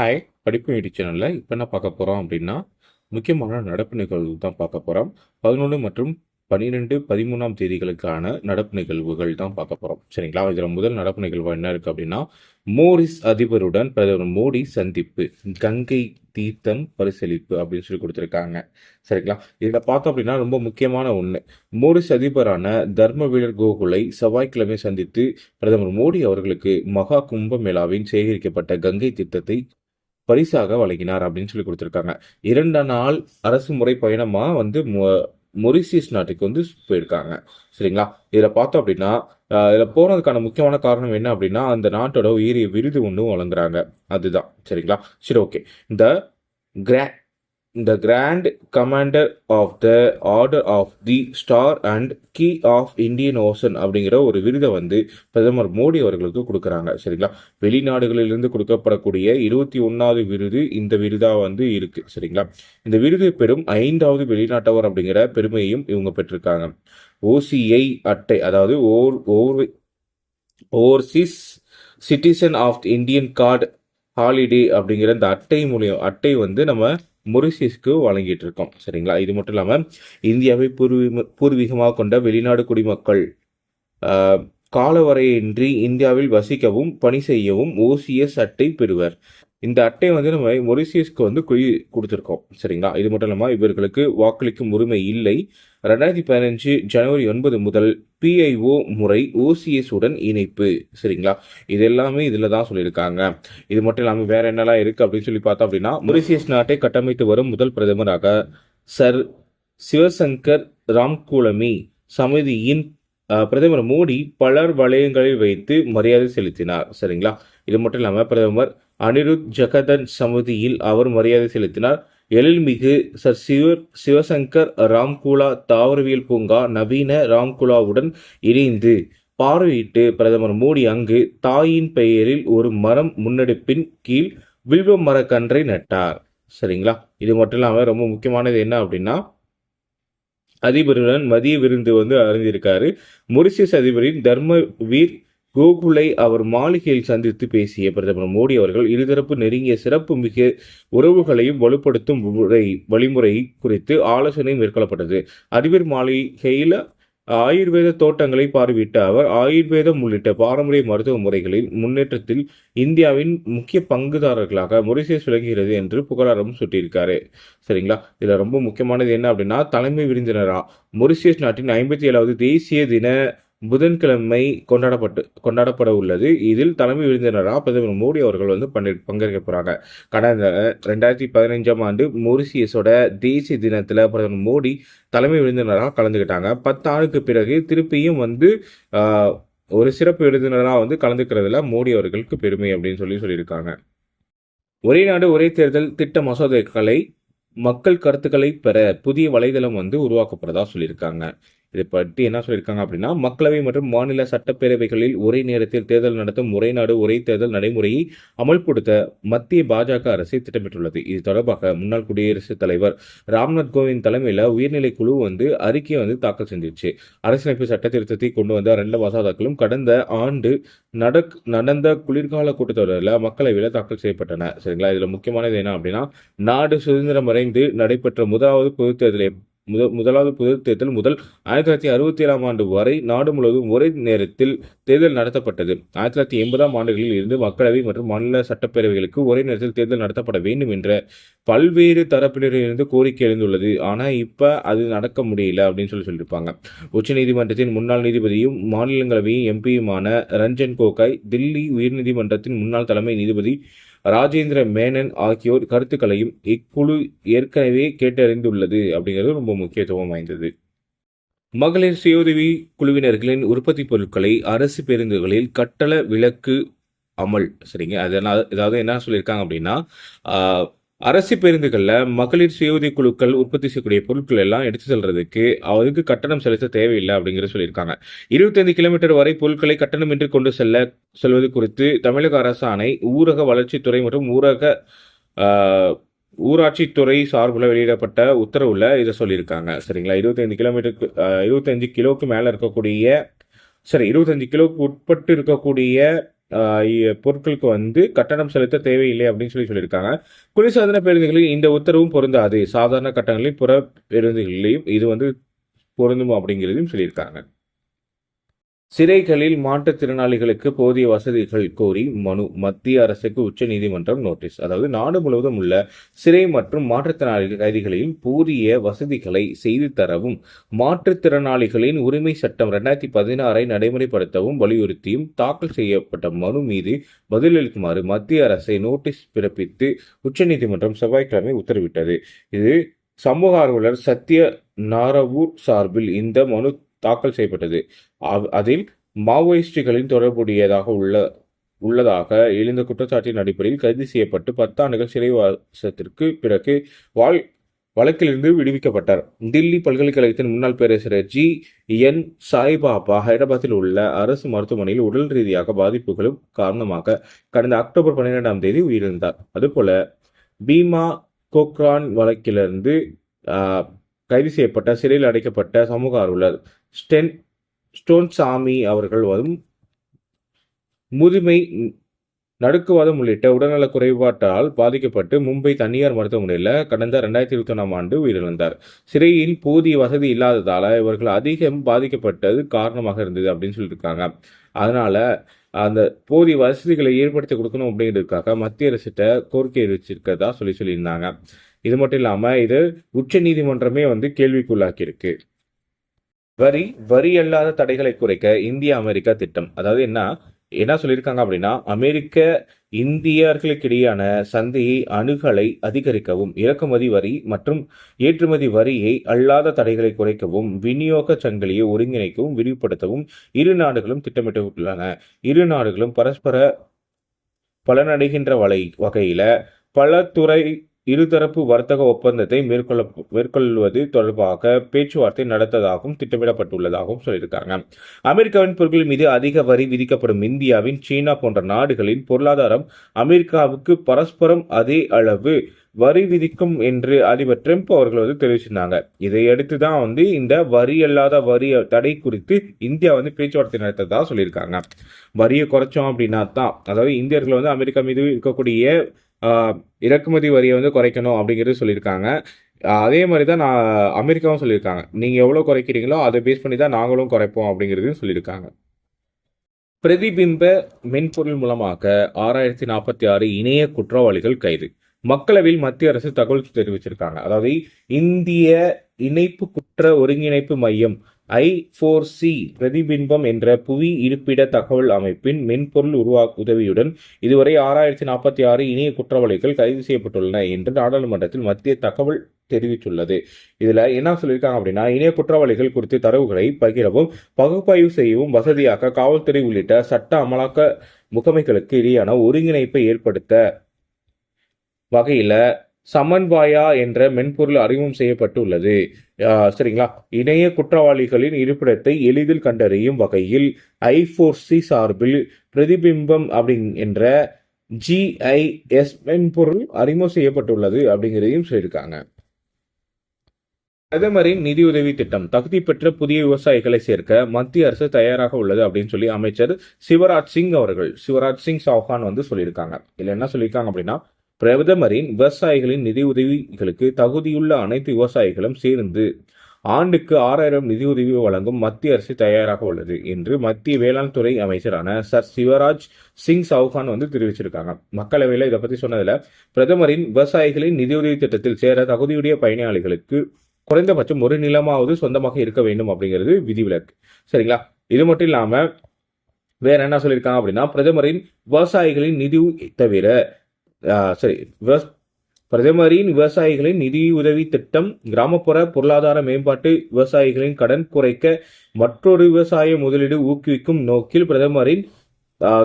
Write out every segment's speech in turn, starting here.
Hi படிப்பு ID சேனலில் இப்போ என்ன பார்க்க போகிறோம் அப்படின்னா முக்கியமான நடப்பு நிகழ்வு தான் பார்க்க போகிறோம் பதினொன்று மற்றும் பன்னிரெண்டு பதிமூணாம் தேதிகளுக்கான நடப்பு நிகழ்வுகள் தான் பார்க்க போகிறோம் சரிங்களா? இதில் முதல் நடப்பு நிகழ்வு என்ன இருக்குது அப்படின்னா மோரிஸ் அதிபருடன் பிரதமர் மோடி சந்திப்பு கங்கை தீர்த்தம் பரிசீலிப்பு அப்படின்னு சொல்லி கொடுத்துருக்காங்க. சரிங்களா? இதில் பார்த்தோம் அப்படின்னா ரொம்ப முக்கியமான ஒன்று மோரிஸ் அதிபரான தர்மவீரர் கோகுலை செவ்வாய்க்கிழமை சந்தித்து பிரதமர் மோடி அவர்களுக்கு மகா கும்ப மேளாவின் சேகரிக்கப்பட்ட கங்கை தீர்த்தத்தை பரிசாக வழங்கினார் அப்படின்னு சொல்லி கொடுத்துருக்காங்க. இரண்டு நாள் அரசு முறை பயணமா வந்து மொ- மொரிசியஸ் நாட்டுக்கு வந்து போயிருக்காங்க. சரிங்களா? இதில் பார்த்தோம் அப்படின்னா இதில் போனதுக்கான முக்கியமான காரணம் என்ன அப்படின்னா அந்த நாட்டோட உயரிய விருது ஒன்றும் வழங்குறாங்க. அதுதான். சரிங்களா? சரி ஓகே. இந்த கிரா the grand commander of the order of the star and key of Indian ocean அப்படிங்கிற ஒரு விருதை வந்து பிரதமர் மோடி அவர்களுக்கு கொடுக்குறாங்க சரிங்களா? வெளிநாடுகளிலிருந்து கொடுக்கப்படக்கூடிய இருபத்தி ஒன்றாவது விருது இந்த விருதா வந்து இருக்கு சரிங்களா? இந்த விருது பெறும் ஐந்தாவது வெளிநாட்டவர் அப்படிங்கிற பெருமையையும் இவங்க பெற்றிருக்காங்க. ஓசிஐ அட்டை அதாவது ஓர் ஓர் overseas citizen of Indian card holder அப்படிங்கிற இந்த அட்டை மூலியம் அட்டை வந்து நம்ம மொரிசியஸ்க்கு வழங்கிட்டு இருக்கோம் சரிங்களா? இது மட்டும் இல்லாமல் இந்தியாவை பூர்வீக பூர்வீகமாக கொண்ட வெளிநாடு குடிமக்கள் ஆஹ், காலவரையின்றி இந்தியாவில் வசிக்கவும் பணி செய்யவும் ஓசிய சட்டை பெறுவர். இந்த அட்டை வந்து நம்ம மொரிசியஸ்க்கு வந்து குழி கொடுத்துருக்கோம் சரிங்களா? இது மட்டும் இல்லாமல் இவர்களுக்கு வாக்களிக்கும் உரிமை இல்லை. ரெண்டாயிரத்தி பதினஞ்சு ஜனவரி ஒன்பது முதல் பிஐஓ முறை ஓசிஎஸ் உடன் இணைப்பு சரிங்களா? இது எல்லாமே இதில் தான் சொல்லியிருக்காங்க. இது மட்டும் இல்லாமல் வேற என்னெல்லாம் இருக்குது அப்படின்னு சொல்லி பார்த்தோம் அப்படின்னா மொரிசியஸ் நாட்டை கட்டமைத்து வரும் முதல் பிரதமராக சர் சிவசங்கர் ராம்குலமி சமிதியின் பிரதமர் மோடி பலர் வளையங்களில் வைத்து மரியாதை செலுத்தினார். சரிங்களா? இது மட்டும் இல்லாமல் பிரதமர் அனிருத் ஜெகதன் சமிதியில் அவர் மரியாதை செலுத்தினார். எழில்மிகு சர் சிவ சிவசங்கர் ராம்குலா தாவரவியல் பூங்கா நவீன ராம்குலாவுடன் இணைந்து பார்வையிட்டு பிரதமர் மோடி அங்கு தாயின் பெயரில் ஒரு மரம் முன்னெடுப்பின் கீழ் வில்வ மரக்கன்றை நட்டார். சரிங்களா? இது மட்டும் இல்லாமல் ரொம்ப முக்கியமானது என்ன அப்படின்னா அதிபருடன் மதிய விருந்து வந்து அறிந்திருக்காரு. மொரிசியஸ் அதிபரின் தர்மவீர் கோகுலை அவர் மாளிகையில் சந்தித்து பேசிய பிரதமர் மோடி அவர்கள் இருதரப்பு நெருங்கிய சிறப்பு மிக உறவுகளையும் வலுப்படுத்தும் முறை வழிமுறை குறித்து ஆலோசனை மேற்கொள்ளப்பட்டது. அதிபர் மாளிகையில் ஆயுர்வேத தோட்டங்களை பார்வையிட்ட அவர் ஆயுர்வேதம் உள்ளிட்ட பாரம்பரிய மருத்துவ முறைகளில் முன்னேற்றத்தில் இந்தியாவின் முக்கிய பங்குதாரர்களாக மொரிசியஸ் விளங்குகிறது என்று புகழாரம் சுட்டியிருக்காரு. சரிங்களா? இதில் ரொம்ப முக்கியமானது என்ன அப்படின்னா தலைமை விருந்தினரா? மொரிசியஸ் நாட்டின் ஐம்பத்தி ஏழாவது தேசிய தின புதன்கிழமை கொண்டாடப்பட்டு கொண்டாடப்பட உள்ளது இதில் தலைமை விருந்தினராக பிரதமர் மோடி அவர்கள் வந்து பங்கே பங்கேற்க போகிறாங்க கடந்த ரெண்டாயிரத்தி பதினைஞ்சாம் ஆண்டு மொரிசியஸோட தேசிய தினத்தில் பிரதமர் மோடி தலைமை விருந்தினராக கலந்துக்கிட்டாங்க பத்து ஆண்டுக்கு பிறகு திருப்பியும் வந்து ஒரு சிறப்பு விருந்தினராக வந்து கலந்துக்கிறதுல மோடி அவர்களுக்கு பெருமை அப்படின்னு சொல்லி சொல்லியிருக்காங்க. ஒரே நாடு ஒரே தேர்தல் திட்ட மசோதாக்களை மக்கள் கருத்துக்களை பெற புதிய வலைதளம் வந்து உருவாக்கப்படுறதா சொல்லியிருக்காங்க. இதை பற்றி என்ன சொல்லியிருக்காங்க அப்படின்னா மக்களவை மற்றும் மாநில சட்டப்பேரவைகளில் ஒரே நேரத்தில் தேர்தல் நடத்தும் ஒரே நாடு ஒரே தேர்தல் நடைமுறையை அமல்படுத்த மத்திய பாஜக அரசு திட்டமிட்டுள்ளது. இது தொடர்பாக முன்னாள் குடியரசுத் தலைவர் ராம்நாத் கோவிந்த் தலைமையில் உயர்நிலை குழு வந்து அறிக்கையை வந்து தாக்கல் செஞ்சிருச்சு. அரசியலமைப்பு சட்ட திருத்தத்தை கொண்டு வந்த ரெண்டு மசோதாக்களும் கடந்த ஆண்டு நடக் நடந்த குளிர்கால கூட்டத்தொடரில் மக்களவையில் தாக்கல் செய்யப்பட்டன. சரிங்களா? இதில் முக்கியமானது என்ன அப்படின்னா நாடு சுதந்திரம் அடைந்து நடைபெற்ற முதலாவது பொது தேர்தலை முத முதலாவது பொது தேர்தல் முதல் ஆயிரத்தி தொள்ளாயிரத்தி அறுபத்தி ஏழாம் ஆண்டு வரை நாடு முழுவதும் ஒரே நேரத்தில் தேர்தல் நடத்தப்பட்டது. ஆயிரத்தி தொள்ளாயிரத்தி எண்பதாம் ஆண்டுகளில் இருந்து மக்களவை மற்றும் மாநில சட்டப்பேரவைகளுக்கு ஒரே நேரத்தில் தேர்தல் நடத்தப்பட வேண்டும் என்ற பல்வேறு தரப்பினரிலிருந்து கோரிக்கை எழுந்துள்ளது. ஆனால் இப்போ அது நடக்க முடியல அப்படின்னு சொல்லி சொல்லியிருப்பாங்க. உச்சநீதிமன்றத்தின் முன்னாள் நீதிபதியும் மாநிலங்களவையின் எம்பியுமான ரஞ்சன் கோகாய் தில்லி உயர்நீதிமன்றத்தின் முன்னாள் தலைமை நீதிபதி ராஜேந்திர மேனன் ஆகியோர் கருத்துக்களையும் இக்குழு ஏற்கனவே கேட்டறிந்துள்ளது அப்படிங்கிறது ரொம்ப முக்கியத்துவம் வாய்ந்தது. மகளிர் சுயோதவி குழுவினர்களின் உற்பத்தி பொருட்களை அரசு பேருந்துகளில் கட்டள விலக்கு அமல் சரிங்க? அதனால் அதாவது என்ன சொல்லியிருக்காங்க அப்படின்னா அரசு பேருந்துகளில் மகளிர் சுயஉதவி குழுக்கள் உற்பத்தி செய்யக்கூடிய பொருட்கள் எல்லாம் எடுத்து செல்றதுக்கு அவருக்கு கட்டணம் செலுத்த தேவையில்லை அப்படிங்கிற சொல்லியிருக்காங்க. இருபத்தைந்து கிலோமீட்டர் வரை பொருட்களை கட்டணமின்றி கொண்டு செல்ல செல்வது குறித்து தமிழக அரசாணை ஊரக வளர்ச்சித்துறை மற்றும் ஊரக ஊராட்சித்துறை சார்பில் வெளியிடப்பட்ட உத்தரவில் இதை சொல்லியிருக்காங்க. சரிங்களா? இருபத்தைந்து கிலோமீட்டருக்கு இருபத்தஞ்சு கிலோவுக்கு மேலே இருக்கக்கூடிய சரி இருபத்தஞ்சு கிலோவுக்கு உட்பட்டு இருக்கக்கூடிய பொருட்களுக்கு வந்து கட்டணம் செலுத்த தேவையில்லை அப்படின்னு சொல்லி சொல்லியிருக்காங்க. குளிர்சாதன பேருந்துகளில் இந்த உத்தரவும் பொருந்தாது. சாதாரண கட்டணங்களில் புற பேருந்துகளிலையும் இது வந்து பொருந்தும் அப்படிங்கிறதையும் சொல்லியிருக்காங்க. சிறைகளில் மாற்றுத்திறனாளிகளுக்கு போதிய வசதிகள் கோரி மனு. மத்திய அரசுக்கு உச்சநீதிமன்றம் நோட்டீஸ். அதாவது நாடு முழுவதும் உள்ள சிறை மற்றும் மாற்றுத்திறனாளி கைதிகளில் போதிய வசதிகளை செய்து தரவும் மாற்றுத்திறனாளிகளின் உரிமை சட்டம் ரெண்டாயிரத்தி பதினாறை நடைமுறைப்படுத்தவும் வலியுறுத்தியும் தாக்கல் செய்யப்பட்ட மனு மீது பதிலளிக்குமாறு மத்திய அரசை நோட்டீஸ் பிறப்பித்து உச்சநீதிமன்றம் செவ்வாய்க்கிழமை உத்தரவிட்டது. இது சமூக ஆர்வலர் சத்ய நாரவூர் சார்பில் இந்த மனு தாக்கல் செய்யப்பட்டது. அவ்- அதில் மாவோயிஸ்டுகளின் தொடர்புடையதாக உள்ள உள்ளதாக எழுந்த குற்றச்சாட்டின் அடிப்படையில் கைது செய்யப்பட்டு பத்தாண்டுகள் சிறைவாசத்திற்கு பிறகு வாழ் வழக்கிலிருந்து விடுவிக்கப்பட்டார். தில்லி பல்கலைக்கழகத்தின் முன்னாள் பேராசிரியர் ஜி. என். சாய்பாபா ஹைதராபாத்தில் உள்ள அரசு மருத்துவமனையில் உடல் ரீதியாக பாதிப்புகளும் காரணமாக கடந்த அக்டோபர் பன்னிரெண்டாம் தேதி உயிரிழந்தார். அதுபோல பீமா கோக்ரான் வழக்கிலிருந்து கைது செய்யப்பட்ட சிறையில் அடைக்கப்பட்ட சமூக ஆர்வலர் ஸ்டென் ஸ்டோன் சாமி அவர்கள் வரும் முதுமை நடுக்குவாதம் உள்ளிட்ட உடல்நலக் குறைபாட்டால் பாதிக்கப்பட்டு மும்பை தனியார் மருத்துவமனையில் கடந்த ரெண்டாயிரத்தி இருபத்தி ஒன்றாம் ஆண்டு உயிரிழந்தார். சிறையில் போதிய வசதி இல்லாததால் இவர்கள் அதிகம் பாதிக்கப்பட்டது காரணமாக இருந்தது அப்படின்னு சொல்லியிருக்காங்க அதனால அந்த போதிய வசதிகளை ஏற்படுத்தி கொடுக்கணும் அப்படிங்கிறதுக்காக மத்திய அரசிட்ட கோரிக்கை வச்சிருக்கதா சொல்லி சொல்லியிருந்தாங்க. இது மட்டும் இல்லாமல் இது உச்ச நீதிமன்றமே வந்து கேள்விக்குள்ளாக்கியிருக்கு. வரி வரி அல்லாத தடைகளை குறைக்க இந்திய அமெரிக்கா திட்டம். அதாவது என்ன என்ன சொல்லியிருக்காங்க அப்படின்னா அமெரிக்க இந்தியர்களுக்கிடையான சந்தையை அணுகலை அதிகரிக்கவும் இறக்குமதி வரி மற்றும் ஏற்றுமதி வரியை அல்லாத தடைகளை குறைக்கவும் விநியோக சங்கிலியை ஒருங்கிணைக்கவும் விரிவுபடுத்தவும் இரு நாடுகளும் திட்டமிட்டுள்ளன. இரு நாடுகளும் பரஸ்பர பலனடைகின்ற வலை வகையில பல துறை இருதரப்பு வர்த்தக ஒப்பந்தத்தை மேற்கொள்ள மேற்கொள்வது தொடர்பாக பேச்சுவார்த்தை நடத்ததாகவும் திட்டமிடப்பட்டுள்ளதாகவும் சொல்லியிருக்காங்க. அமெரிக்காவின் பொருட்கள் மீது அதிக வரி விதிக்கப்படும் இந்தியாவின் சீனா போன்ற நாடுகளின் பொருளாதாரம் அமெரிக்காவுக்கு பரஸ்பரம் அதே அளவு வரி விதிக்கும் என்று அதிபர் ட்ரம்ப் அவர்கள் வந்து தெரிவிச்சிருந்தாங்க. இதையடுத்து தான் வந்து இந்த வரி அல்லாத வரி தடை குறித்து இந்தியா வந்து பேச்சுவார்த்தை நடத்ததாக சொல்லியிருக்காங்க. வரியை குறைச்சோம் அப்படின்னா தான் அதாவது இந்தியர்கள் வந்து அமெரிக்கா மீது இருக்கக்கூடிய இறக்குமதி வரியை வந்து குறைக்கணும் அப்படிங்கிறது சொல்லியிருக்காங்க. அதே மாதிரி தான் நான் அமெரிக்காவும் சொல்லியிருக்காங்க. நீங்கள் எவ்வளோ குறைக்கிறீங்களோ அதை பேஸ் பண்ணி தான் நாங்களும் குறைப்போம் அப்படிங்கிறதையும் சொல்லியிருக்காங்க. பிரதிபிம்ப மென்பொருள் மூலமாக ஆறாயிரத்தி நாற்பத்தி ஆறு இணைய குற்றவாளிகள் கைது. மக்களவையில் மத்திய அரசு தகவல் தெரிவிச்சிருக்காங்க. அதாவது இந்திய இணைப்பு குற்ற ஒருங்கிணைப்பு மையம் ஐ ஃபோர் சி பிரதிபிம்பம் என்ற புவி இருப்பிட தகவல் அமைப்பின் மென்பொருள் உருவா உதவியுடன் இதுவரை ஆறாயிரத்தி நாற்பத்தி ஆறு இணைய குற்றவாளிகள் கைது செய்யப்பட்டுள்ளன என்று நாடாளுமன்றத்தில் மத்திய தகவல் தெரிவித்துள்ளது. இதில் என்ன சொல்லியிருக்காங்க அப்படின்னா இணைய குற்றவாளிகள் குறித்து தரவுகளை பகிரவும் பகுப்பாய்வு செய்யவும் வசதியாக காவல்துறை உள்ளிட்ட சட்ட அமலாக்க முகமைகளுக்கு இடையான ஒருங்கிணைப்பை ஏற்படுத்த வகையில் சமன்வாயா என்ற மென்பொருள் அறிமுகம் செய்யப்பட்டுள்ளது. சரிங்களா? இணைய குற்றவாளிகளின் இருப்பிடத்தை எளிதில் கண்டறியும் வகையில் ஐஃபோர்சி சார்பில் பிரதிபிம்பம் அப்படி என்ற ஜிஐஎஸ் மென்பொருள் அறிமுகம் செய்யப்பட்டுள்ளது அப்படிங்கிறதையும் சொல்லியிருக்காங்க. பிரதமரின் நிதியுதவி திட்டம் தகுதி பெற்ற புதிய விவசாயிகளை சேர்க்க மத்திய அரசு தயாராக உள்ளது அப்படின்னு சொல்லி அமைச்சர் சிவராஜ் சிங் அவர்கள் சிவராஜ் சிங் சௌஹான் வந்து சொல்லியிருக்காங்க. இதில் என்ன சொல்லியிருக்காங்க அப்படின்னா பிரதமரின் விவசாயிகளின் நிதியுதவிகளுக்கு தகுதியுள்ள அனைத்து விவசாயிகளும் சேர்ந்து ஆண்டுக்கு ஆறாயிரம் நிதியுதவி வழங்கும் மத்திய அரசு தயாராக உள்ளது என்று மத்திய வேளாண் துறை அமைச்சரான சர் சிவராஜ் சிங் சௌஹான் வந்து தெரிவிச்சிருக்காங்க. மக்களவையில் இதை பத்தி சொன்னதுல பிரதமரின் விவசாயிகளின் நிதியுதவி திட்டத்தில் சேர தகுதியுடைய பயனாளிகளுக்கு குறைந்தபட்சம் ஒரு நிலமாவது சொந்தமாக இருக்க வேண்டும் அப்படிங்கிறது விதிவிலக்கு. சரிங்களா? இது மட்டும் இல்லாம வேற என்ன சொல்லியிருக்காங்க அப்படின்னா பிரதமரின் விவசாயிகளின் நிதி தவிர சரி. விவஸ்- பிரதமரின் விவசாயிகளின் நிதியுதவி திட்டம் கிராமப்புற பொருளாதார மேம்பாட்டு விவசாயிகளின் கடன் குறைக்க மற்றொரு விவசாய முதலீடு ஊக்குவிக்கும் நோக்கில் பிரதமரின்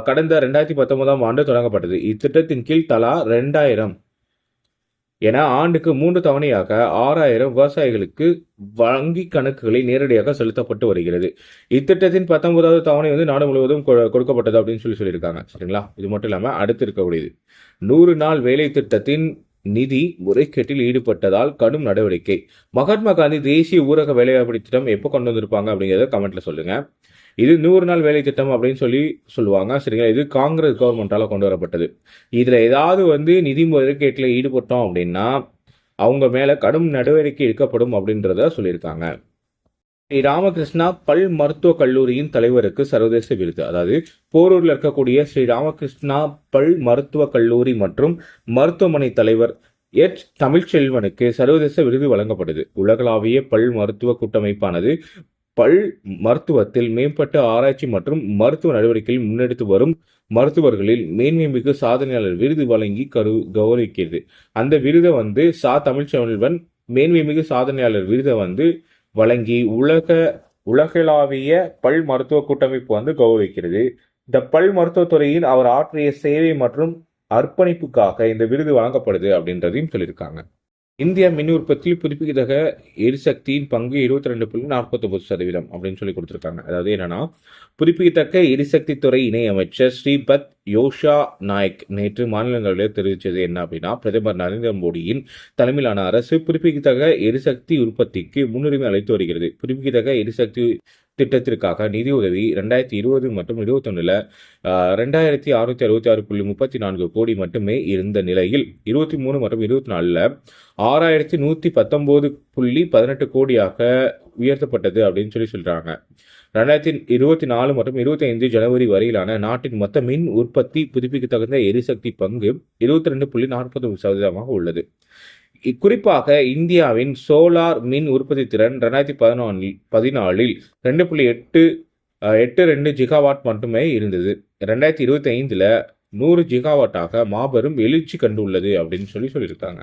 கடந்த ரெண்டாயிரத்தி பத்தொன்பதாம் ஆண்டு தொடங்கப்பட்டது. இத்திட்டத்தின் கீழ் தலா ரெண்டாயிரம் என ஆண்டுக்கு மூன்று தவணையாக ஆறாயிரம் விவசாயிகளுக்கு வங்கி கணக்குகளை நேரடியாக செலுத்தப்பட்டு வருகிறது. இத்திட்டத்தின் பத்தொன்பதாவது தவணை வந்து நாடு முழுவதும் கொ- கொடுக்கப்பட்டது அப்படின்னு சொல்லி சொல்லியிருக்காங்க. சரிங்களா? இது மட்டும் இல்லாமல் அடுத்து இருக்கக்கூடியது. நூறு நாள் வேலை திட்டத்தின் நிதி முறைகேட்டில் ஈடுபட்டதால் கடும் நடவடிக்கை. மகாத்மா காந்தி தேசிய ஊரக வேலைவாய்ப்பு திட்டம் எப்போ கொண்டு வந்திருப்பாங்க அப்படிங்கிறத கமெண்ட்ல சொல்லுங்க. இது நூறு நாள் வேலை திட்டம் அப்படின்னு சொல்லி சொல்லுவாங்க. சரிங்களா? இது காங்கிரஸ் கவர்மெண்டால கொண்டு வரப்பட்டது. இதுல ஏதாவது வந்து நிதி முறைகேட்டில் ஈடுபட்டோம் அப்படின்னா அவங்க மேல கடும் நடவடிக்கை எடுக்கப்படும் அப்படின்றத சொல்லியிருக்காங்க. ஸ்ரீ ராமகிருஷ்ணா பல் மருத்துவக் கல்லூரியின் தலைவருக்கு சர்வதேச விருது. அதாவது போரூரில் இருக்கக்கூடிய ஸ்ரீ ராமகிருஷ்ணா பல் மருத்துவக் கல்லூரி மற்றும் மருத்துவமனை தலைவர் எச். தமிழ்ச்செல்வனுக்கு சர்வதேச விருது வழங்கப்படுது. உலகளாவிய பல் மருத்துவ கூட்டமைப்பானது பல் மருத்துவத்தில் மேம்பட்ட ஆராய்ச்சி மற்றும் மருத்துவ நடவடிக்கையில் முன்னெடுத்து வரும் மருத்துவர்களில் மேன்மைமிகு சாதனையாளர் விருது வழங்கி கரு கௌரவிக்கிறது. அந்த விருதை வந்து சா. தமிழ்ச்செல்வன் மேன்மைமிகு சாதனையாளர் விருதை வந்து வழங்கி உலக உலகளாவிய பல் மருத்துவ கூட்டமைப்பு வந்து கௌரவிக்கிறது. இந்த பல் மருத்துவத்துறையில் அவர் ஆற்றிய சேவை மற்றும் அர்ப்பணிப்புக்காக இந்த விருது வழங்கப்படுது அப்படின்றதையும் சொல்லியிருக்காங்க. இந்தியா மின் உற்பத்தியில் புதுப்பிக்கத்தக்க எரிசக்தியின் பங்கு இருபத்தி ரெண்டு புள்ளி நாற்பத்தொன்பது சதவீதம் அப்படின்னு சொல்லி கொடுத்துருக்காங்க. அதாவது என்னன்னா புதுப்பிக்கத்தக்க எரிசக்தி துறை இணையமைச்சர் ஸ்ரீபத் யோஷா நாயக் நேற்று மாநிலங்களில் தெரிவித்தது என்ன அப்படின்னா பிரதமர் நரேந்திர மோடியின் தலைமையிலான அரசு புதுப்பிக்கத்தக்க எரிசக்தி உற்பத்திக்கு முன்னுரிமை அளித்து வருகிறது. புதுப்பிக்கத்தக்க எரிசக்தி திட்டத்திற்காக நிதி உதவி ரெண்டாயிரத்தி இருபது மற்றும் இருபத்தொன்னுல ரெண்டாயிரத்தி அறுநூத்தி அறுபத்தி ஆறு புள்ளி முப்பத்தி நான்கு கோடி மட்டுமே இருந்த நிலையில் இருபத்தி மூணு மற்றும் இருபத்தி நாலுல ஆறாயிரத்தி நூத்தி பத்தொன்பது புள்ளி பதினெட்டு கோடியாக உயர்த்தப்பட்டது அப்படின்னு சொல்லி சொல்றாங்க. ரெண்டாயிரத்தி இருபத்தி நாலு மற்றும் இருபத்தி ஐந்து ஜனவரி வரையிலான நாட்டின் மொத்த மின் உற்பத்தி புதுப்பிக்கத்தகுந்த எரிசக்தி பங்கு இருபத்தி ரெண்டு புள்ளி நாற்பத்தி சதவீதமாக உள்ளது. குறிப்பாக இந்தியாவின் சோலார் மின் உற்பத்தி திறன் ரெண்டாயிரத்தி பதினாலில் பதினாலில் ரெண்டு புள்ளி எட்டு எட்டு ரெண்டு ஜிகாவாட் மட்டுமே இருந்தது. ரெண்டாயிரத்தி இருபத்தி ஐந்தில் நூறு ஜிகாவாட்டாக மாபெரும் எழுச்சி கண்டுள்ளது அப்படின்னு சொல்லி சொல்லியிருக்காங்க.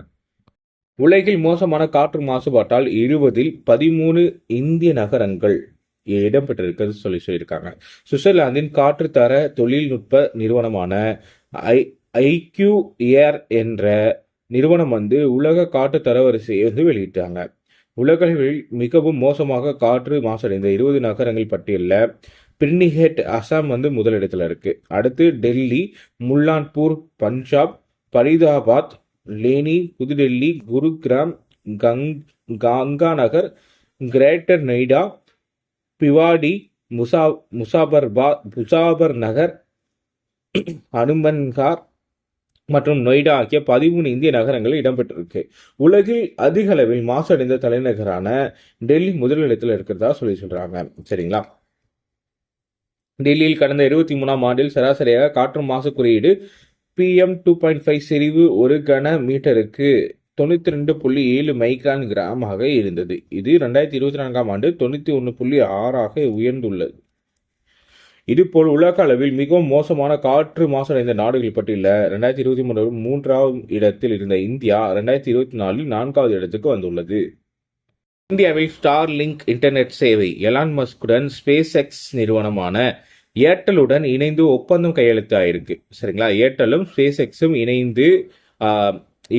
உலகில் மோசமான காற்று மாசுபாட்டால் இருபதில் பதிமூணு இந்திய நகரங்கள் இடம்பெற்றிருக்கிறது சொல்லி சொல்லியிருக்காங்க. சுவிட்சர்லாந்தின் காற்று தர தொழில்நுட்ப நிறுவனமான ஐ ஐக்யூ ஏர் என்ற நிறுவனம் வந்து உலக காற்று தரவரிசையை வந்து வெளியிட்டாங்க. உலகளவில் மிகவும் மோசமாக காற்று மாசடைந்த இருபது நகரங்கள் பட்டியலில் பிரினிஹெட் அசாம் வந்து முதலிடத்தில் இருக்குது அடுத்து டெல்லி முல்லான்பூர் பஞ்சாப் பரிதாபாத் லேனி புதுடெல்லி குருகிராம் கங் கங்காநகர் கிரேட்டர் நொய்டா பிவாடி முசா முசாபர்பா முசாபர் நகர் அனுமன்கார் மற்றும் நொய்டா ஆகிய பதிமூணு இந்திய நகரங்கள் இடம்பெற்றிருக்கு. உலகில் அதிக அளவில் மாசடைந்த தலைநகரான டெல்லி முதலிடத்தில் இருக்கிறதா சொல்லி சொல்றாங்க. சரிங்களா? டெல்லியில் கடந்த இருபத்தி மூணாம் ஆண்டில் சராசரியாக காற்று மாசு குறியீடு பிஎம் டூ பாயிண்ட் ஃபைவ் செறிவு ஒரு கன மீட்டருக்கு தொண்ணூற்றி ரெண்டு புள்ளி ஏழு மைக்ரான் கிராமாக இருந்தது. இது ரெண்டாயிரத்தி இருபத்தி நான்காம் ஆண்டு தொண்ணூற்றி ஒன்று புள்ளி ஆறாக உயர்ந்துள்ளது. இதுபோல் உலக அளவில் மிகவும் மோசமான காற்று மாசடைந்த நாடுகள் பட்டியலில் ரெண்டாயிரத்தி இருபத்தி மூன்று மூன்றாவது இடத்தில் இருந்த இந்தியா ரெண்டாயிரத்தி இருபத்தி நாலில் நான்காவது இடத்துக்கு வந்துள்ளது. இந்தியாவில் ஸ்டார் லிங்க் இன்டர்நெட் சேவை எலான் மஸ்குடன் ஸ்பேஸ் எக்ஸ் நிறுவனமான ஏர்டெலுடன் இணைந்து ஒப்பந்தம் கையெழுத்தாயிருக்கு சரிங்களா? ஏர்டெலும் ஸ்பேஸ் எக்ஸும் இணைந்து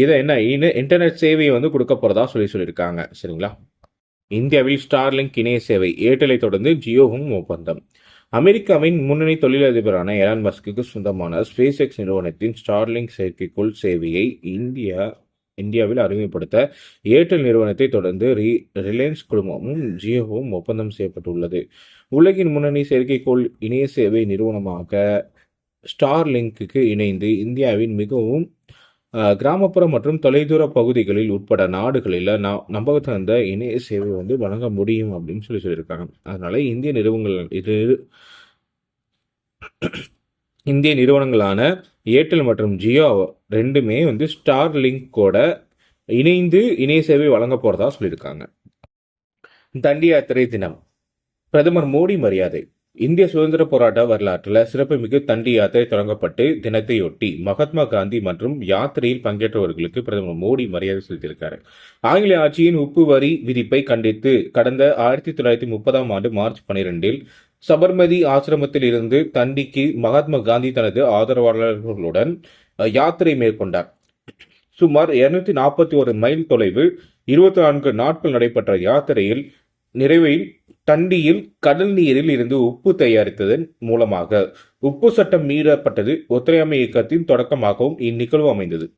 இதை என்ன இணை இன்டர்நெட் சேவையை வந்து கொடுக்க போகிறதா சொல்லி சொல்லியிருக்காங்க. சரிங்களா? இந்தியாவில் ஸ்டார்லிங்க் இணைய சேவை ஏர்டெலை தொடர்ந்து ஜியோவும் ஒப்பந்தம். அமெரிக்காவின் முன்னணி தொழிலதிபரான எலான் மஸ்குக்கு சொந்தமான ஸ்பேஸ் எக்ஸ் நிறுவனத்தின் ஸ்டார்லிங் செயற்கைக்கோள் சேவையை இந்தியா இந்தியாவில் அறிமுகப்படுத்த ஏர்டெல் நிறுவனத்தை தொடர்ந்து ரி ரிலையன்ஸ் குழுமமும் ஜியோவும் ஒப்பந்தம் செய்யப்பட்டுள்ளது. உலகின் முன்னணி செயற்கைக்கோள் இணைய சேவை நிறுவனமாக ஸ்டார்லிங்க்கு இணைந்து இந்தியாவின் மிகவும் கிராமப்புற மற்றும் தொலைதூர பகுதிகளில் உட்பட நாடுகளில் ந- நம்பகத்தகுந்த இணைய சேவை வந்து வழங்க முடியும் அப்படின்னு சொல்லி சொல்லியிருக்காங்க. அதனால இந்திய நிறுவனங்கள் இது இந்திய நிறுவனங்களான ஏர்டெல் மற்றும் ஜியோ ரெண்டுமே வந்து ஸ்டார் லிங்கோட இணைந்து இணைய சேவை வழங்க போகிறதா சொல்லியிருக்காங்க. தண்டி யாத்திரை தினம். பிரதமர் மோடி மரியாதை. இந்திய சுதந்திர போராட்ட வரலாற்றில் சிறப்புமிகு தண்டி யாத்திரை தொடங்கப்பட்டு தினத்தையொட்டி மகாத்மா காந்தி மற்றும் யாத்திரையில் பங்கேற்றவர்களுக்கு பிரதமர் மோடி மரியாதை செலுத்தியிருக்காரு. ஆங்கில ஆட்சியின் உப்பு வரி விதிப்பை கண்டித்து கடந்த ஆயிரத்தி தொள்ளாயிரத்தி முப்பதாம் ஆண்டு மார்ச் பனிரெண்டில் சபர்மதி ஆசிரமத்தில் இருந்து தண்டிக்கு மகாத்மா காந்தி தனது ஆதரவாளர்களுடன் யாத்திரை மேற்கொண்டார். சுமார் 241 நாற்பத்தி ஒரு மைல் தொலைவு இருபத்தி நான்கு நாட்கள் நடைபெற்ற யாத்திரையில் நிறைவில் தண்டியில் கடல் நீரில் இருந்து உப்பு தயாரித்ததன் மூலமாக. உப்பு சட்டம் மீறப்பட்டது ஒத்துழையாமை இயக்கத்தின் தொடக்கமாகவும் இந்நிகழ்வு அமைந்தது.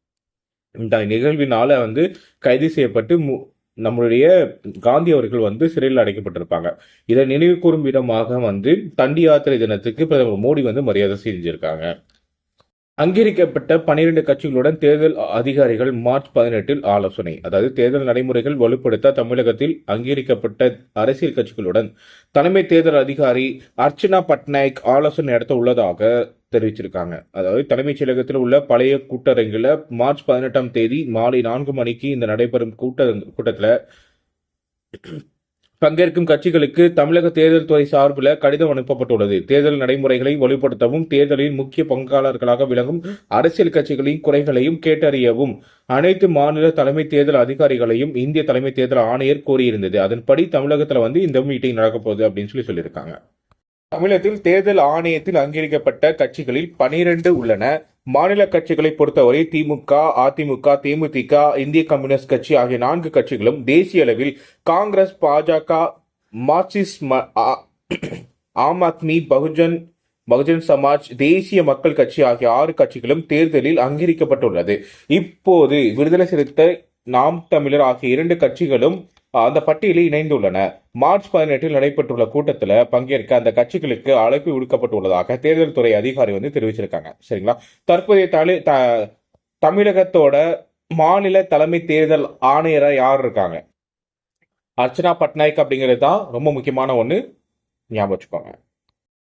இந்த நிகழ்வினால வந்து கைது செய்யப்பட்டு மு- நம்மளுடைய காந்தி அவர்கள் வந்து சிறையில் அடைக்கப்பட்டிருப்பாங்க. இதை நினைவு கூறும் விதமாக வந்து தண்டி யாத்திரை தினத்துக்கு பிரதமர் மோடி வந்து மரியாதை செஞ்சிருக்காங்க. அங்கீகரிக்கப்பட்ட பனிரெண்டு கட்சிகளுடன் தேர்தல் அதிகாரிகள் மார்ச் பதினெட்டில் ஆலோசனை. அதாவது தேர்தல் நடைமுறைகள் வலுப்படுத்த தமிழகத்தில் அங்கீகரிக்கப்பட்ட அரசியல் கட்சிகளுடன் தலைமை தேர்தல் அதிகாரி அர்ச்சனா பட்நாயக் ஆலோசனை நடத்த உள்ளதாக தெரிவிச்சிருக்காங்க. அதாவது தலைமைச் செயலகத்தில் உள்ள பழைய கூட்டரங்கில் மார்ச் பதினெட்டாம் தேதி மாலை நான்கு மணிக்கு இந்த நடைபெறும் கூட்ட கூட்டத்தில் பங்கேற்கும் கட்சிகளுக்கு தமிழக தேர்தல் துறை சார்பில் கடிதம் அனுப்பப்பட்டுள்ளது. தேர்தல் நடைமுறைகளை வலுப்படுத்தவும் தேர்தலில் முக்கிய பங்காளர்களாக விளங்கும் அரசியல் கட்சிகளின் குறைகளையும் கேட்டறியவும் அனைத்து மாநில தலைமை தேர்தல் அதிகாரிகளையும் இந்திய தலைமை தேர்தல் ஆணையர் கோரியிருந்தது. அதன்படி தமிழகத்தில் வந்து இந்த மீட்டிங் நடக்கப்போகுது அப்படின்னு சொல்லி சொல்லியிருக்காங்க. தமிழகத்தில் தேர்தல் ஆணையத்தில் அங்கீகரிக்கப்பட்ட கட்சிகளில் பனிரெண்டு உள்ளன. மாநில கட்சிகளை பொறுத்தவரை திமுக அதிமுக தேமுதிக இந்திய கம்யூனிஸ்ட் கட்சி ஆகிய நான்கு கட்சிகளும் தேசிய அளவில் காங்கிரஸ் பாஜக மார்க்சிஸ்ட் ம- ஆ- ஆம் ஆத்மி பகுஜன் பகுஜன் சமாஜ் தேசிய மக்கள் கட்சி ஆகிய ஆறு கட்சிகளும் தேர்தலில் அங்கீகரிக்கப்பட்டுள்ளது. இப்போது விடுதலை சிறுத்தை நாம் தமிழர் ஆகிய இரண்டு கட்சிகளும் அந்த பட்டியலில் இணைந்துள்ளன. மார்ச் பதினெட்டில் நடைபெற்றுள்ள கூட்டத்தில் பங்கேற்க அந்த கட்சிகளுக்கு அழைப்பு விடுக்கப்பட்டுள்ளதாக தேர்தல் துறை அதிகாரி வந்து தெரிவிச்சிருக்காங்க. சரிங்களா? தற்போதைய தலை த தமிழகத்தோட மாநில தலைமை தேர்தல் ஆணையராக யார் இருக்காங்க? அர்ச்சனா பட்நாயக் அப்படிங்கிறது தான் ரொம்ப முக்கியமான ஒன்று ஞாபகம் வச்சுக்கோங்க.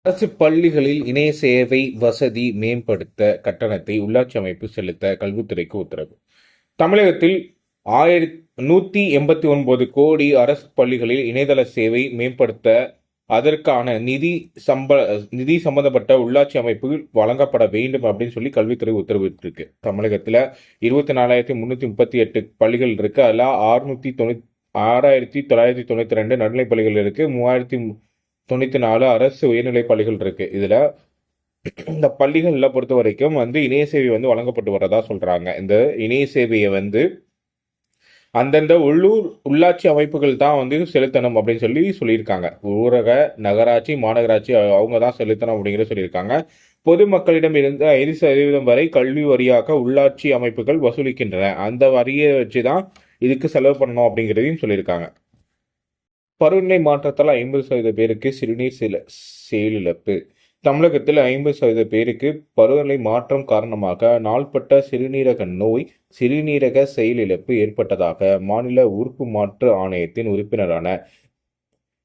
அரசு பள்ளிகளில் இணைய சேவை வசதி மேம்படுத்த கட்டணத்தை உள்ளாட்சி அமைப்பு செலுத்த கல்வித்துறைக்கு உத்தரவு. தமிழகத்தில் ஆயிரத்தி நூற்றி எண்பத்தி ஒன்பது கோடி அரசு பள்ளிகளில் இணையதள சேவை மேம்படுத்த அதற்கான நிதி சம்ப நிதி சம்பந்தப்பட்ட உள்ளாட்சி அமைப்புகள் வழங்கப்பட வேண்டும் அப்படின்னு சொல்லி கல்வித்துறை உத்தரவிட்டிருக்கு. தமிழகத்தில் இருபத்தி நாலாயிரத்தி முந்நூற்றி முப்பத்தி எட்டு பள்ளிகள் இருக்கு. அதில் ஆறுநூற்றி தொண்ணூத் ஆறாயிரத்தி தொள்ளாயிரத்தி தொண்ணூற்றி ரெண்டு நடுநிலைப் பள்ளிகள் இருக்கு. மூவாயிரத்தி தொண்ணூற்றி நாலு அரசு உயர்நிலைப் பள்ளிகள் இருக்கு. இதில் இந்த பள்ளிகளில் பொறுத்த வரைக்கும் வந்து இணைய சேவை வந்து வழங்கப்பட்டு வரதா சொல்கிறாங்க இந்த இணைய சேவையை வந்து அந்தந்த உள்ளூர் உள்ளாட்சி அமைப்புகள் தான் வந்து செலுத்தணும் அப்படின்னு சொல்லி சொல்லியிருக்காங்க. ஊரக நகராட்சி மாநகராட்சி அவங்க தான் செலுத்தணும் அப்படிங்கிற சொல்லியிருக்காங்க. பொதுமக்களிடம் இருந்து ஐந்து சதவீதம் வரை கல்வி வரியாக உள்ளாட்சி அமைப்புகள் வசூலிக்கின்றன. அந்த வரியை வச்சு தான் இதுக்கு செலவு பண்ணணும் அப்படிங்கிறதையும் சொல்லியிருக்காங்க. பருவநிலை மாற்றத்தால் ஐம்பது சதவீத பேருக்கு சிறுநீர் சில செயலிழப்பு. தமிழகத்தில் ஐம்பது சதவீத பேருக்கு பருவநிலை மாற்றம் காரணமாக நாள்பட்ட சிறுநீரக நோய் சிறுநீரக செயலிழப்பு ஏற்பட்டதாக மாநில உறுப்பு மாற்று ஆணையத்தின் உறுப்பினரான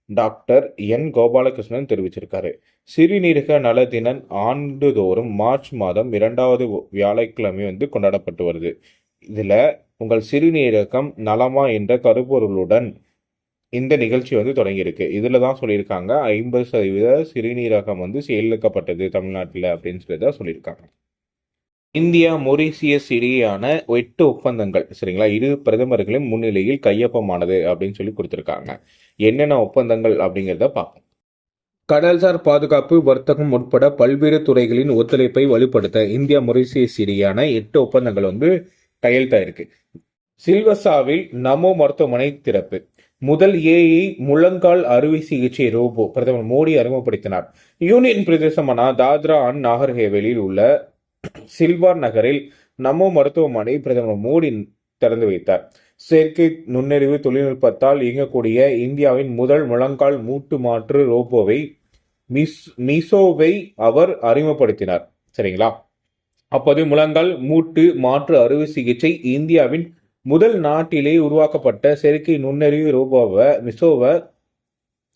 டாக்டர் என். கோபாலகிருஷ்ணன் தெரிவிச்சிருக்காரு. சிறுநீரக நல தினம் ஆண்டுதோறும் மார்ச் மாதம் இரண்டாவது வியாழக்கிழமை வந்து கொண்டாடப்பட்டு வருது. இதில் உங்கள் சிறுநீரகம் நலமா என்ற கருப்பொருளுடன் இந்த நிகழ்ச்சி வந்து தொடங்கியிருக்கு. இதில் தான் சொல்லியிருக்காங்க. ஐம்பது சதவீத சிறுநீரகம் வந்து செயலிழக்கப்பட்டது தமிழ்நாட்டில் அப்படின்னு சொல்லி தான் சொல்லியிருக்காங்க. இந்தியா மொரீசியஸ் இடையேயான எட்டு ஒப்பந்தங்கள் சரிங்களா? இரு பிரதமர்களின் முன்னிலையில் கையொப்பமானது அப்படின்னு சொல்லி கொடுத்துருக்காங்க. என்னென்ன ஒப்பந்தங்கள் அப்படிங்கிறத பார்ப்போம். கடல்சார் பாதுகாப்பு வர்த்தகம் உட்பட பல்வேறு துறைகளின் ஒத்துழைப்பை வலுப்படுத்த இந்தியா மொரீசியஸ் இடையேயான எட்டு ஒப்பந்தங்கள் வந்து கையெழுத்தாயிருக்கு. சில்வசாவில் நமோ மருத்துவமனை திறப்பு. முதல் ஏஐ முழங்கால் அறுவை சிகிச்சை ரோபோ பிரதமர் மோடி அறிமுகப்படுத்தினார். யூனியன் பிரதேசமான தாத்ரா அண்ட் நாகர்ஹேவேலியில் உள்ள சில்வார் நகரில் நமோ மருத்துவமனை பிரதமர் மோடி திறந்து வைத்தார். செயற்கை நுண்ணறிவு தொழில்நுட்பத்தால் இயங்கக்கூடிய இந்தியாவின் முதல் முழங்கால் மூட்டு மாற்று ரோபோவை மிஸ் மிசோவை அவர் அறிமுகப்படுத்தினார். சரிங்களா? அப்போது முழங்கால் மூட்டு மாற்று அறுவை சிகிச்சை இந்தியாவின் முதல் நாட்டிலே உருவாக்கப்பட்ட செயற்கை நுண்ணறிவு ரோபோவை மிசோவை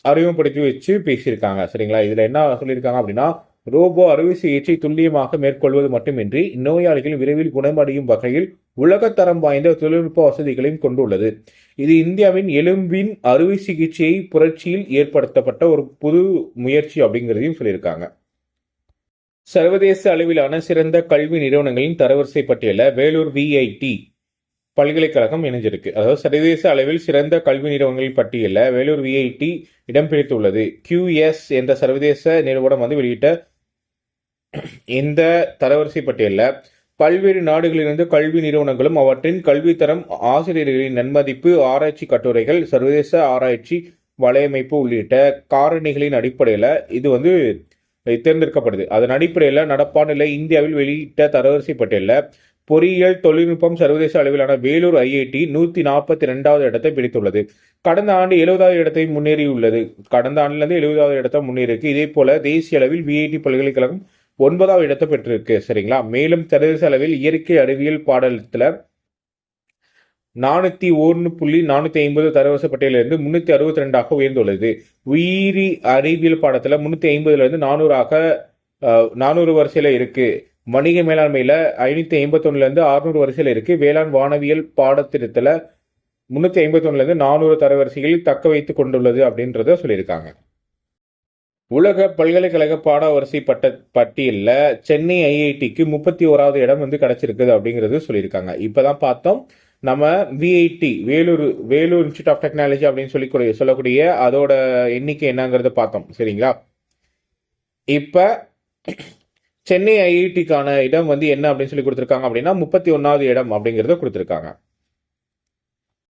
அறிமுகப்படுத்தி வச்சு பேசியிருக்காங்க. சரிங்களா? இதில் என்ன சொல்லியிருக்காங்க அப்படின்னா ரோபோ அறுவை சிகிச்சை துல்லியமாக மேற்கொள்வது மட்டுமின்றி நோயாளிகள் விரைவில் குணமடையும் வகையில் உலகத்தரம் வாய்ந்த தொழில்நுட்ப வசதிகளையும் கொண்டுள்ளது. இது இந்தியாவின் எலும்பின் அறுவை சிகிச்சை புரட்சியில் ஏற்படுத்தப்பட்ட ஒரு புது முயற்சி அப்படிங்கிறதையும் சொல்லியிருக்காங்க. சர்வதேச அளவிலான சிறந்த கல்வி நிறுவனங்களின் தரவரிசை பட்டியல வேலூர் விஐடி பல்கலைக்கழகம் இணைஞ்சிருக்கு. அதாவது சர்வதேச அளவில் சிறந்த கல்வி நிறுவனங்களின் பட்டியலில் வேலூர் விஐடி இடம் பிடித்துள்ளது. கியூஎஸ் என்ற சர்வதேச நிறுவனம் வந்து வெளியிட்ட இந்த தரவரிசை பட்டியலில் பல்வேறு நாடுகளிலிருந்து கல்வி நிறுவனங்களும் அவற்றின் கல்வித்தரம் ஆசிரியர்களின் நன்மதிப்பு ஆராய்ச்சி கட்டுரைகள் சர்வதேச ஆராய்ச்சி வலையமைப்பு உள்ளிட்ட காரணிகளின் அடிப்படையில் இது வந்து தேர்ந்தெடுக்கப்படுது. அதன் அடிப்படையில் நடப்பாண்டில் இந்தியாவில் வெளியிட்ட தரவரிசை பட்டியலில் பொறியியல் தொழில்நுட்பம் சர்வதேச அளவிலான வேலூர் ஐஐடி நூற்றி நாற்பத்தி ரெண்டாவது இடத்தை பிடித்துள்ளது. கடந்த ஆண்டு எழுபதாவது இடத்தை முன்னேறியுள்ளது. கடந்த ஆண்டிலிருந்து எழுபதாவது இடத்தை முன்னேறியிருக்கு. இதே போல தேசிய அளவில் விஐடி பல்கலைக்கழகம் ஒன்பதாவது இடத்தை பெற்றிருக்கு சரிங்களா? மேலும் சர்வதேச அளவில் இயற்கை அறிவியல் பாடலத்தில் நானூத்தி ஒன்று புள்ளி நானூத்தி ஐம்பது தரவரிச பட்டியலிருந்து முன்னூத்தி அறுபத்தி ரெண்டாக உயர்ந்துள்ளது. உயிரி அறிவியல் பாடத்துல முன்னூத்தி ஐம்பதுலேருந்து நானூறாக நானூறு வரிசையில இருக்கு. வணிக மேலாண்மையில ஐநூத்தி ஐம்பத்தொன்னுலேருந்து அறுநூறு வரிசையில இருக்கு. வேளாண் வானவியல் பாடத்திட்டத்துல முன்னூத்தி ஐம்பத்தொன்னுலேருந்து நானூறு தரவரிசைகளில் தக்க வைத்து கொண்டுள்ளது அப்படின்றத சொல்லியிருக்காங்க. உலக பல்கலைக்கழக பாடவரிசை பட்ட பட்டியலில் சென்னை ஐஐடிக்கு முப்பத்தி ஓராவது இடம் வந்து கிடைச்சிருக்குது அப்படிங்கிறது சொல்லியிருக்காங்க. இப்போ தான் பார்த்தோம். நம்ம VIT Vellore Vellore institute of technology அப்படின்னு சொல்லி சொல்லக்கூடிய அதோட எண்ணிக்கை என்னங்கிறத பார்த்தோம். சரிங்களா? இப்போ சென்னை ஐஐடிக்கான இடம் வந்து என்ன அப்படின்னு சொல்லி கொடுத்துருக்காங்க அப்படின்னா முப்பத்தி ஒன்றாவது இடம் அப்படிங்கிறத கொடுத்துருக்காங்க.